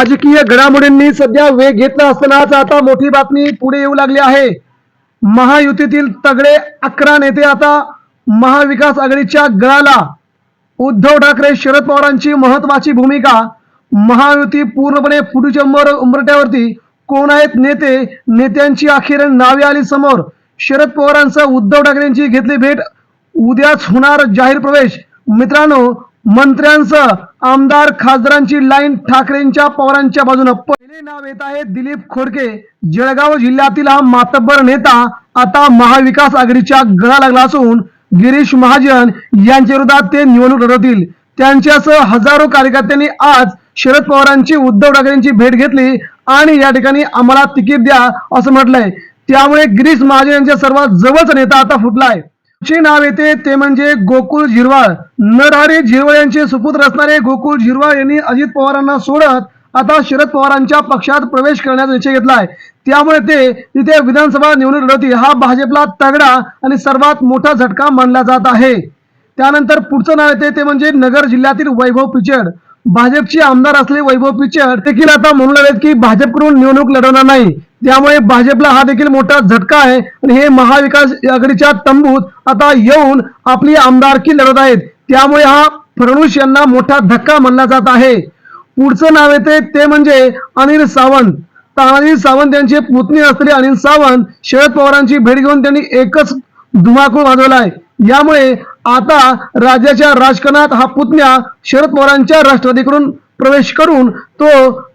राजकीय घडामोडींनी सध्या वेग घेतला असतानाच आता मोठी बातमी पुढे येऊ लागली आहे. महायुतीतील तगडे अकरा नेते आता महाविकास आघाडीच्या गळाला. उद्धव ठाकरे शरद पवारांची महत्वाची भूमिका. महायुती पूर्णपणे पुढच्या उमरट्यावरती कोण आहेत नेते? नेत्यांची अखेर नावे आली समोर. शरद पवारांसह उद्धव ठाकरेंची घेतली भेट. उद्याच होणार जाहीर प्रवेश. मित्रांनो मंत्र्यांसह आमदार खासदारांची लाईन ठाकरेंच्या पवारांच्या बाजूनं. पहिले नाव येत आहे दिलीप खोडके. जळगाव जिल्ह्यातील हा मातब्बर नेता आता महाविकास आघाडीच्या गळा लागला असून गिरीश महाजन यांच्या विरोधात ते निवडणूक लढवतील. त्यांच्यासह हजारो कार्यकर्त्यांनी आज शरद पवारांची उद्धव ठाकरेंची भेट घेतली आणि या ठिकाणी आम्हाला तिकीट द्या असं म्हटलंय. त्यामुळे गिरीश महाजन यांच्या सर्वात जवळचा नेता आता फुटलाय. चे नाव येते ते म्हणजे गोकुळ झिरवाळ. नरहरी झिरवाळ यांचे सुपुत्र असणारे गोकुळ झिरवाळ यांनी अजित पवारांना सोडत आता शरद पवारांच्या पक्षात प्रवेश करण्याचा निश्चय घेतलाय. त्यामुळे ते तिथे विधानसभा निवडणूक लढवतील हा भाजपला तगडा आणि सर्वात मोठा झटका मानला जात आहे. त्यानंतर पुढचं नाव येते ते म्हणजे नगर जिल्ह्यातील वैभव पिचड. भाजपचे आमदार असले वैभव पिचड देखील आता म्हणून लागलेत की भाजपकडून निवडणूक लढवणार नाही. त्यामुळे भाजपला हा देखील मोठा झटका आहे. आणि हे महाविकास आघाडीच्या तंबूत आता येऊन आपली आमदारकी लढत आहेत. त्यामुळे हा फडणवीस यांना मोठा धक्का मानला जात आहे. पुढचं नाव येते ते म्हणजे अनिल सावंत. तानाजी सावंत यांचे पुतणी असलेले अनिल सावंत शरद पवारांची भेट घेऊन त्यांनी एकच धुमाकूळ वाजवलाय. यामुळे आता राज्याच्या राजकारणात हा पुतण्या शरद पवारांच्या राष्ट्रवादीकडून प्रवेश करून तो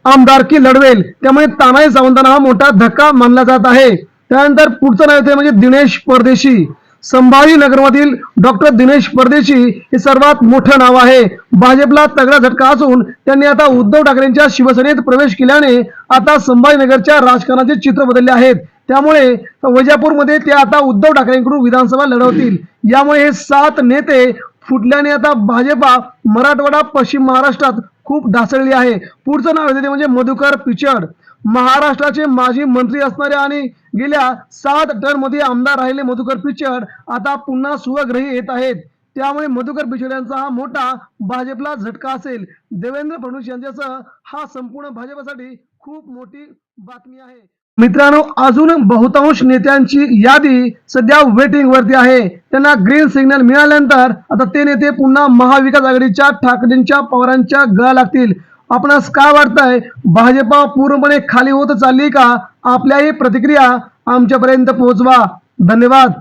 आमदारकी लढवेल. त्यामुळे तानाजी सावंतांना हा मोठा धक्का मानला जात आहे. त्यानंतर पुढचं नाव येते म्हणजे दिनेश परदेशी. संभाजीनगरमधील डॉक्टर दिनेश परदेशी हे सर्वात मोठं नाव आहे. भाजपला तगडा झटका असून त्यांनी आता उद्धव ठाकरेंच्या शिवसेनेत प्रवेश केल्याने आता संभाजीनगरच्या राजकारणाचे चित्र बदलले आहेत. त्यामुळे वजापूरमध्ये ते आता उद्धव ठाकरेंकडून विधानसभा लढवतील. यामुळे हे सात नेते फुटल्याने आता भाजपा मराठवाडा पश्चिम महाराष्ट्रात खूप ढासळली आहे. पुढचं नाव येते ते म्हणजे मधुकर पिचड. महाराष्ट्राचे माजी मंत्री असणारे आणि गेल्या सात टर्ममध्ये आमदार राहिले मधुकर पिचड आता पुन्हा स्वग्रही येत आहेत. त्यामुळे मधुकर पिचड यांचा हा मोठा भाजपला झटका असेल. देवेंद्र फडणवीस यांच्यासह हा संपूर्ण भाजपसाठी खूप मोठी बातमी आहे. मित्रांनो अजून बहुतांश नेत्यांची यादी सध्या वेटिंग वरती आहे. त्यांना ग्रीन सिग्नल मिळाल्यानंतर आता ते नेते पुन्हा महाविकास आघाडीच्या ठाकरेंच्या पवारांच्या गळा लागतील. आपणास काय वाटतंय? भाजपा पूर्णपणे खाली होत चालली का? आपल्याही प्रतिक्रिया आमच्यापर्यंत पोहोचवा. धन्यवाद.